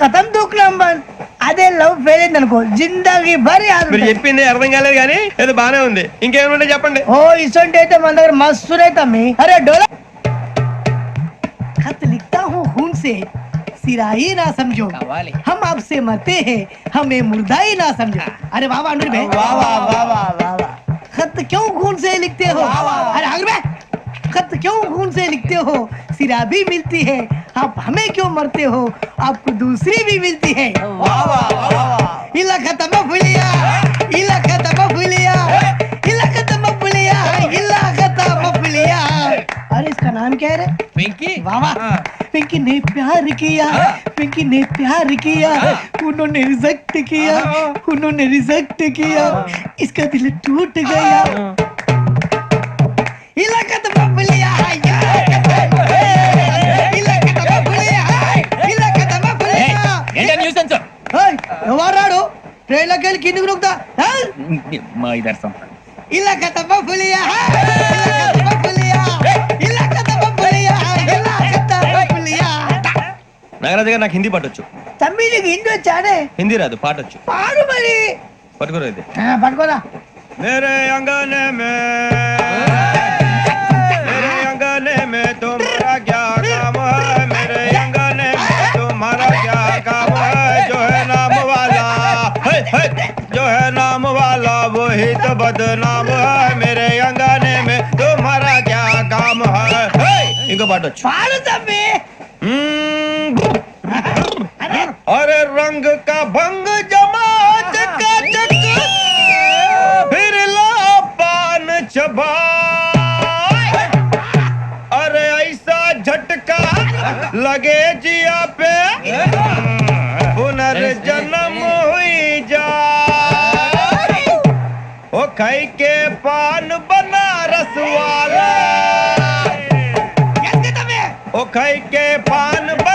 కథం దూకులాంబన్ అదే love fail అయింది అనుకో జిందాగీ భారీ మీరు చెప్పింది అర్థం కాలేదు కానీ ఏదో బానే ఉంది ఇంకేమైనా చెప్పండి ఓ ఇసొంటి అయితే మన దగ్గర మస్తునే తమ్మి అరే డోలా खत लिखता हूँ खून से सिरा ही ना समझो हम आपसे मरते हैं हमें मुर्दा ही ना समझो अरे वाह वाह अनुर भाई वाह वाह वाह वाह वाह वाह खत क्यों खून से लिखते हो अरे अनुर भाई खत क्यों खून से लिखते हो? सिरा भी मिलती है। आप हमें क्यों मरते हो? आपको दूसरी भी मिलती है। इला खत्म फुलिया इला खत्म फुलिया इला खत्म फुलिया इला खत्म फुलिया अरे इसका नाम क्या है वाह पिंकी ने प्यार किया पिंकी ने प्यार किया उन्होंने रिजेक्ट किया उन्होंने रिजेक्ट किया। इसका दिल टूट गया। इलाका तो बबलिया है इलाका तो बबलिया है इलाका तो बबलिया ఏంటో న్యూస్ సెన్స్ ఏయ్, ఎవరాడు ట్రైన్లోకి వెళ్ళి కిందికి నొక్కుతా మా ఇదర్శం ఇలాకా తప్ప పులియా ఇలాకా తప్ప పులియా ఇలాకా తప్ప పులియా ఇలాకా తప్ప పులియా నాగరాజు గారు నాకు హిందీ పాటొచ్చు తమ్మి నీకు ఇంటి వచ్చానే హిందీ రాదు పాటొచ్చు పాడు మరి పట్టుకోరు ఇది ఆ, పట్టుకోరా मेरे अंगने में मेरे अंगने में तुम्हारा क्या काम है? मेरे आँगन में तुम्हारा क्या काम है? जो है नाम वाला जो है नाम वाला वो ही तो बदनाम है। मेरे आँगन में तुम्हारा क्या काम है, है। तो हम्म, अरे रंग का भंग लगे जिया पे। पुनर्जन्म हुई जा। ओ खाई के पान बना वाला। ओ खाई के पान बनारस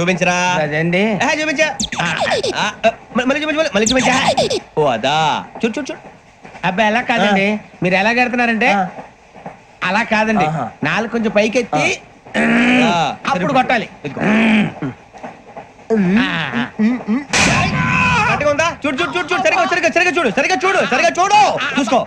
చూపించరా? అదండి చూపించా. మళ్ళీ చూపించు మళ్ళీ- చూపించా. ఓ అదా. చూడు చూడు చూడు. అబ్బాయి ఎలా కాదండి? మీరు ఎలా కడుతున్నారంటే. అలా కాదండి. నాలుగు కొంచెం పైకెత్తి అప్పుడు కొట్టాలి. ఉందా? చూడు చూడు చూడు చూడు. సరిగా సరిగా సరిగా చూడు సరిగా చూడు సరిగా చూడు. చూసుకో.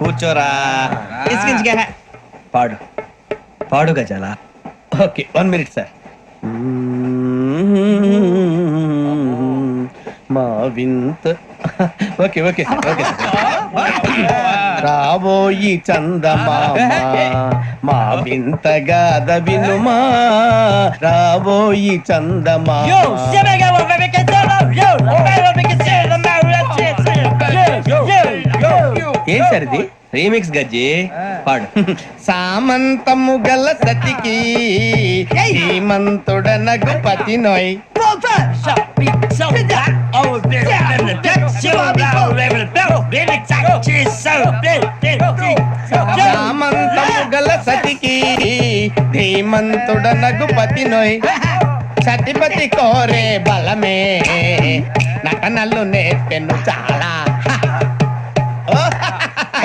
కూర్చోరా. ఇసికించుకే పాడు. పాడు గజాల. Okay one minute sir. మా వింత. ఓకే ఓకే ఓకే రాబోయి చందమామ మా వింతగాద వినుమా. రాబోయి చందమామ సార్ ఇది? రీమిక్స్ గజ్జి? పాడు. సామంతము గల సతికి శ్రీమంతుడ నగుపతి నోయ్. సామంతము గల సతికి ధీమంతుడ నగుపతి నోయ్. సతిపతి కోరే బలమే. నటనలు నేర్పెను చాలా.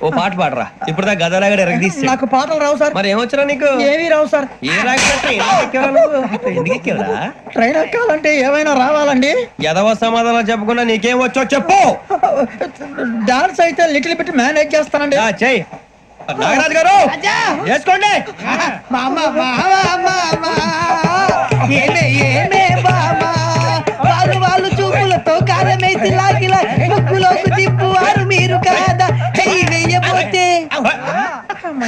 ఓ పాట పాడరా. ఇప్పుడు దా గదలాగడ ఎరగ తీసి నాకు పాటలు రావు సార్. మరి ఏమొచ్చరా నీకు? ఏమీ రావు సార్. ఏ ఎక్కేవరా ట్రైన్ ఎక్కాలంటే ఏమైనా రావాలండి? ఎదవ సమాధానం చెప్పకుండా నీకేం వచ్చో చెప్పు. డాన్స్ అయితే లిటిల్ బిట్ మేనేజ్ చేస్తానండి ఆ, చెయ్ నాగరాజు గారు వేసుకోండి. మామ మామ మామ ఏమే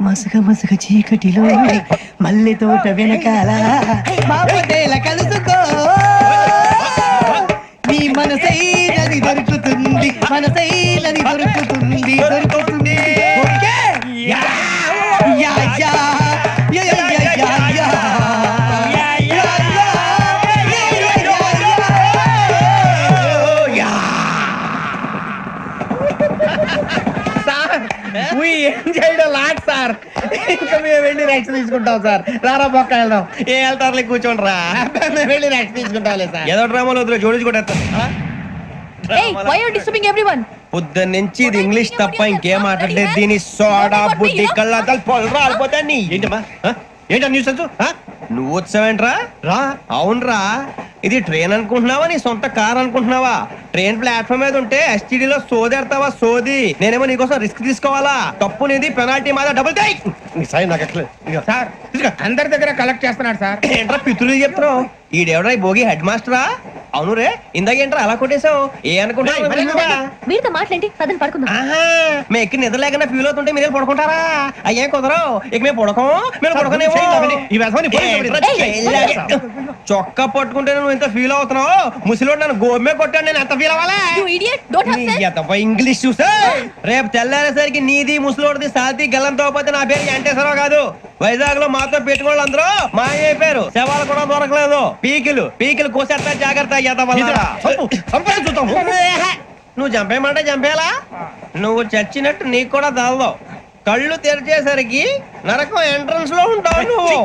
మసక మసక చీకటిలో మల్లె తోట వెనకాల మాపదేల కలుసుకో. నీ మనసైనది దొరుకుతుంది మనసైనది దొరుకుతుంది దొరుకుతుంది. యా, యా, ఇంకా మేము వెళ్ళి రెక్స్ తీసుకుంటాం సార్. రారా బొక్క వెళ్దాం. ఏ వెళ్తారులే కూర్చోండి రా. మేము వెళ్ళి రెక్స్ తీసుకుంటాంలే సార్. ఏదో డ్రామాలో వద్దులే you disturbing everyone? పొద్దున్న నుంచి ఇది ఇంగ్లీష్ తప్ప ఇంకేం మాట్లాడలేదు. దీని సోడా బుద్ధి కళ్ళ రాలిపోతా నీ ఏంటమ్మా? ఏంటా న్యూస్ నువ్వు వచ్చావేంట్రా? రా. అవునరా. ఇది ట్రైన్ అనుకుంటున్నావా? నీ సొంత కార్ అనుకుంటున్నావా? ట్రైన్ ప్లాట్ఫామ్ మీద ఉంటే STD లో సోదేడతావా? సోది. నేనేమో నీకోసం రిస్క్ తీసుకోవాలా? తప్పు నీది పెనాల్టీ మాదా డబుల్ టై నాకు ఎట్లా సార్ ఇదిగో, అందరి దగ్గర కలెక్ట్ చేస్తున్నాడు సార్. ఏంట్రా పితులు చెప్తున్నావు? ఈడెవడ్రా ఈ భోగి హెడ్ మాస్టరా అవును రే ఇందాక ఏంట్రా అలా కొట్టేశావు? ఏ అనుకుంటున్నావు వీరితో మాట్లాడి పదని పడుకుందాం. ఆహా మేము ఎక్కి నిద్ర లేకుండా ఫీల్ అవుతుంటే మీరు పడుకుంటారా? అయ్యే కుదరవు? ఇక మేము పడకం మేము పడకనేమో? ఈ వ్యసనాన్ని చెయ్యలేక? చొక్కా పట్టుకుంటే నువ్వు ఎంత ఫీల్ అవుతున్నావు? ముసలివాడు నన్ను గోమే కొట్టాడు నేను ఎంత ఫీల్ అవ్వాలా? You idiot! Don't have నీ sense! ఎదవ ఇంగ్లీష్ చూసా? రేపు తెల్లారేసరికి నీది ముసలోడిది సాతి గల్లంతో పోతే నా పేరు వెంకటేశ్వరరావు కాదు. వైజాగ్లో మాతో పెట్టుకోళ్ళు అందరూ మాయైపోయారు శవాలు కూడా దొరకలేదు. పీకిలు పీకిలు కోసేస్తా జాగ్రత్త నువ్వు చంపేయమంటే చంపేలా? నువ్వు చచ్చినట్టు నీకు కూడా తగదు కళ్ళు తెరిచేసరికి నరకం ఎంట్రన్స్లో ఉంటావు నువ్వు.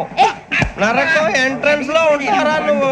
నరకం ఎంట్రన్స్లో ఉంటారా నువ్వు?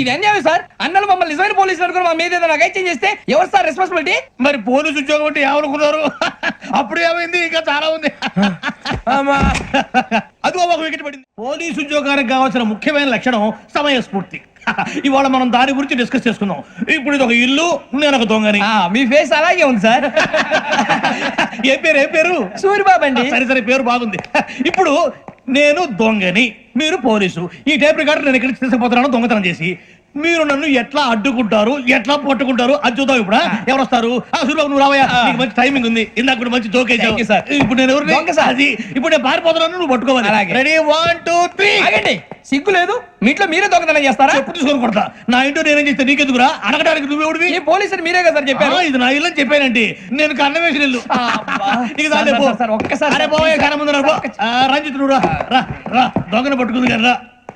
ఇది అన్యాయం సార్? అన్నలు మమ్మల్ని నిజమైన పోలీసులు అనుకుని మా మీద ఏదైనా నగైత్యం చేస్తే ఎవరు సార్ రెస్పాన్సిబిలిటీ మరి పోలీసు ఉద్యోగం అంటే ఏమనుకున్నారు? అప్పుడు ఏమైంది? ఇంకా చాలా ఉంది. అదిగో ఒక వికెట్ పడింది. పోలీసు ఉద్యోగానికి కావాల్సిన ముఖ్యమైన లక్షణం సమయస్ఫూర్తి ఇవాళ మనం దాని గురించి డిస్కస్ చేసుకుందాం. ఇప్పుడు ఇది ఒక ఇల్లు నేను ఒక దొంగని. మీ ఫేస్ అలాగే ఉంది సార్. ఏ పేరు ఏ పేరు? సూరిబాబు అండి. సరే సరే పేరు బాగుంది. ఇప్పుడు నేను దొంగని. మీరు పోలీసు. ఈ టైప్ రికార్డు నేను ఇక్కడ తీసుకుపోతున్నాను దొంగతనం చేసి. మీరు నన్ను ఎట్లా అడ్డుకుంటారు ఎట్లా పట్టుకుంటారు అది చూద్దాం ఇప్పుడు? ఎవరు వస్తారు సూర్యబాబు నువ్వు రావయ్యా. నీకు మంచి టైమింగ్ ఉంది. ఇందాక కూడా మంచి జోక్ you, sir. ఇప్పుడు నేను ఎవరు. అది ఇప్పుడు నేను పారిపోతున్నాను నువ్వు పట్టుకోవాలి. రెడీ వన్ టూ త్రీ ఆగండి. సిగ్గు లేదు. మీ ఇంట్లో మీరే దొంగతనం చేస్తారా? చెప్పు తీసుకొని కొడతా. నా ఇంటో నేనేం చేస్తే నీకెందుకురా? అడగడానికి నువ్వెవడివి ఈ పోలీసులు మీరే కదా సార్ చెప్పారు. ఇది నా ఇల్లు చెప్పానండి. నేను కన్న వేసిన ఇల్లు. సార్. సార్, సార్, ఒక్కసారి సార్, రంజిత్ నువ్వు రా. రా దొంగను పట్టుకుంది కదా. రా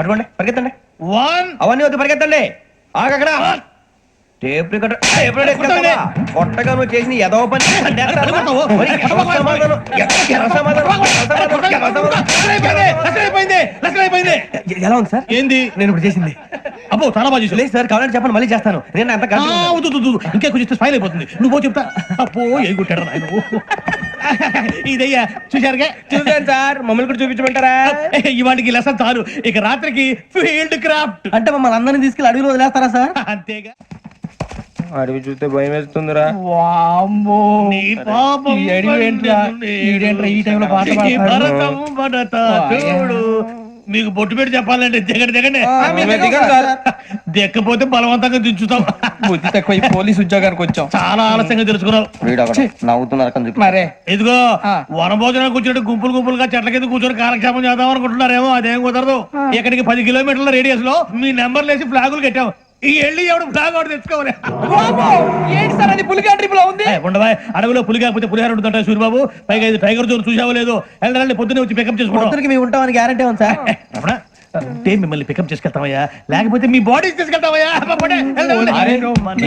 పట్టుకోండి పరిగెత్తండి. వన్ అవన్నీ వద్దు పరిగెత్తండి. ఆగక్కడ. Tape recorder? కొట్టగా నువ్వు చేసిన ఏదో పని. ఎలా ఉంది సార్? ఏంది? నేను ఇప్పుడు చేసింది. అబ్బో చాలా బాగా చేసావు. లేదు సార్ కావాలంటే చెప్పండి మళ్ళీ చేస్తాను. నేను అంత. ఇంకే కొంచెం స్మైల్ అయిపోతుంది. నువ్వు చెప్తా. అప్పో ఏ కొట్టాడు నాయన. ఇదయ్యా చూశారుగా? చూసాను సార్. మమ్మల్ని కూడా చూపించమంటారా? ఇవాటికి లెసన్ చాలు. ఇక రాత్రికి ఫీల్డ్ క్రాఫ్ట్. అంటే మమ్మల్ని అందరినీ తీసుకెళ్ళి అడుగులో వదిలేస్తారా సార్? అంతేగా. అడవి చూస్తే భయం వేస్తుందిరా. నీ పాపం ఈ అడవి ఏంట్రా? ఈడేంట్రా ఈ టైంలో పాట ఈ పాడుతున్నాడు? భరతం భరత చూడు మీకు బొట్టు పెట్టి చెప్పాలంటే దిగండి దిగండి. మేము దిగం సార్. దిక్కపోతే బలవంతంగా దించుతాం. బుద్ధి తక్కువ ఈ పోలీస్ ఉద్యోగానికి వచ్చాం. చాలా ఆలస్యంగా తెలుసుకున్నావు నవ్వుతున్నారు మరే. ఇదిగో ఆ. వనభోజనం కూర్చొని గుంపులు గుంపులుగా చెట్ల కింద కూర్చొని కాలక్షేపం చేద్దాం అనుకుంటున్నారేమో అదేం కుదరదు. ఇక్కడికి పది కిలోమీటర్ల రేడియస్లో మీ నెంబర్ లేసి ఫ్లాగులు కట్టాం. ఈ వెళ్ళి ఎవడు ఒకటి తెచ్చుకోవాలి? ఏంటి సార్ అది పులిగా ట్రిప్లో ఉంది? ఏ, ఉండవా? అడవిలో పులి కాకపోతే పులిహార ఉంటుంటాయి సూర్యబాబు పైగా ఇది టైగర్ జోన్ చూసావో లేదో? వెళ్ళాలి పొద్దున్నే వచ్చి పికప్ చేసుకుంటాం మేము ఉంటామని గ్యారంటీ ఉంది సార్. అవునా? అంటే మిమ్మల్ని పికప్ చేసుకెళ్తామయ్యా. లేకపోతే మీ బాడీ తీసుకెళ్తామయ్యా.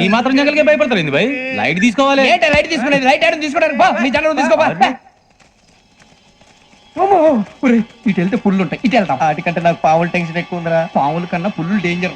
ఈ మాత్రం జంగల్కే భయపడతారు ఏంది భయ్? లైట్ తీసుకోవాలి. ఏంటి లైట్ తీసుకునేది లైట్ ఆడని తీసుకోవడానికి బా మీ జనం తీసుకోబా ఇటు వెళ్తే పుల్లు ఉంటాయి. ఇటు వెళ్తాం వాటికంటే నాకు పావులు టెన్షన్ ఎక్కువ ఉందిరా. పావుల కన్నా పుల్లు డేంజర్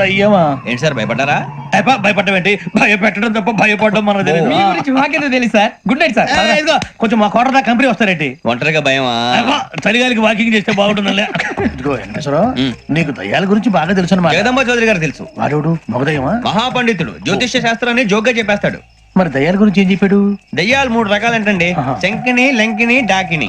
అయ్యమా ఏంటి సార్ భయపడ్డారా? భయపడడం ఏంటి? భయపెట్టడం తప్ప భయపడడం మనకు తెలియదు మీ గురించి మాకేదో తెలుసు సార్? Good night sir. ఇదిగో కొంచెం మా కోట దాకా కంపెనీ వస్తారేంటి? ఒంటరిగా భయమా? అబ్బా, చలిగాలికి వాకింగ్ చేస్తే బాగుంటుందిలే. ఇదిగో వెంకటేశ్వరరావు నీకు దయ్యాల గురించి బాగా తెలుసు అనమాట జగదంబ చౌదరి గారు తెలుసు. వాడోడు మగదయ్యమా మహాపండితుడు. జ్యోతిష్య శాస్త్రాన్ని జోగ్గా చెప్పేస్తాడు. మరి దయ్యాల గురించి ఏం చెప్పాడు? దయ్యాలు మూడు రకాలంటండి. ఆహా. శంకిని లంకిని డాకిని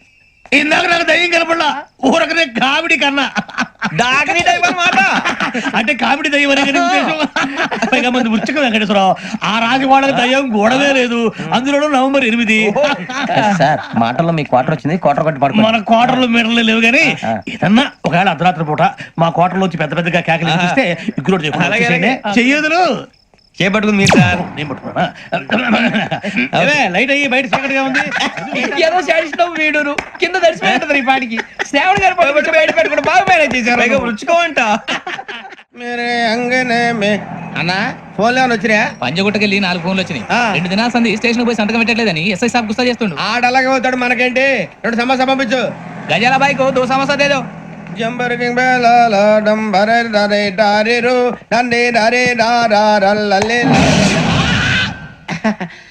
ఇందాక నాకు దయ్యం కనపడలా. ఊరకనే కామెడీ కన్నా. డాకిని టైప్ అన్నమాట అంటే కామెడీ దయ్యం అనే కదా ఉద్దేశం. పైగా మంది ఉచ్చక వెంకటేశ్వరరావు ఆ రాజవాడకి దయ్యం గొడవే లేదు. అందులోనూ నవంబర్ ఎనిమిది. సార్ మాటల్లో మీ క్వార్టర్ వచ్చింది క్వార్టర్ కొట్టి పడుకో మన కోటర్లు మీటర్లు లేవు కానీ ఏదన్నా ఒకవేళ అర్ధరాత్రి పూట మా కోటర్లో వచ్చి పెద్ద పెద్దగా కేకలు చూస్తే ఇగ్గురు అలాగే, చేయకుండా చెయ్యదులు. చేపట్టుకుంది మీరు సార్. నేను పట్టుకున్నా అవే, లైట్ అయ్యి బయట చీకటిగా ఉంది. ఏదో శాడిస్తావు వీడును. కింద దర్శనం ఈ పాటికి. శ్రావణ్ గారు బయట పెట్టుకుంటే బాగా మేనేజ్ చేశారు. రుచుకోవంట మేరే అంగనే మే. అన్నా ఫోన్లో ఏమైనా వచ్చినాయా? పంజగుట్టకెళ్ళి నాలుగు ఫోన్లు వచ్చినాయి. రెండు దినాల సంది స్టేషన్ పోయి సంతకం పెట్టలేదని ఎస్ఐ సాబ్ గుస్తా చేస్తుండు. ఆడలాగే పోతాడు మనకేంటి? రెండు సమస్య పంపించు. గజాల బైక్ దో సమస్య దేదో జంబర్ బేలాల డంబరే డరే డారిరు డండే డరే డారారల్లలే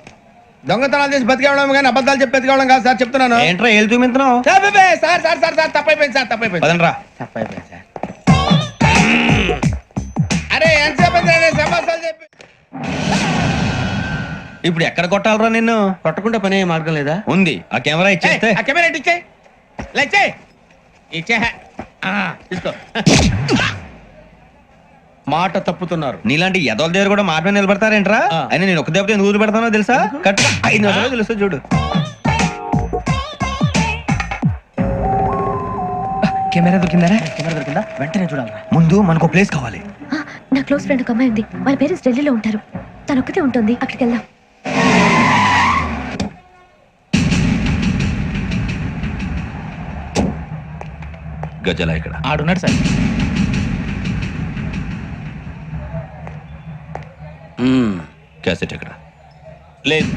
దొంగతనాలు చేసి బతికేవడం కానీ అబద్ధాలు చెప్పి బతికేవడం కాదు సార్ చెప్తున్నాను. ఏంట్రా ఏళ్ళు చూపించినావు? Sir, sir sir sir sir తప్పైపోయింది సార్ తప్పైపోయింది. పదండ్రా. తప్పైపోయింది సార్. అరే నేను సమాసాలు చెప్పి. ఇప్పుడు ఎక్కడ కొట్టాలరా నిన్ను? కొట్టకుండా పని అయ్యే మార్గం లేదా? ఉంది. ఆ కెమెరా ఇచ్చేస్తే. ఆ కెమెరా ఇటు ఇచ్చేయ్. లేచే ఇచ్చే ఆ, తీసుకో. మాట తప్పుతున్నారు. నీలాంటి ఎదల దగ్గర కూడా మాట మీద నిలబడతారేంట్రా. అయినా నేను ఒక దెబ్బతో ఎందుకు ఊరు పెడతానో తెలుసా కరెక్ట్ ఐదు నిమిషాలు తెలుసు చూడు. కెమెరా దొరికిందా కెమెరా దొరికిందా? వెంటనే చూడాలి ముందు మనకు ప్లేస్ కావాలి. నా క్లోజ్ ఫ్రెండ్ ఒక అమ్మాయి ఉంది. వాళ్ళ పేరెంట్స్ ఢిల్లీలో ఉంటారు. తను ఒక్కతే ఉంటుంది. అక్కడికి వెళ్దాం. గజల ఇక్కడ. ఆడున్నాడు సార్. క్యాసెట్ ఎక్కడ? లేదు.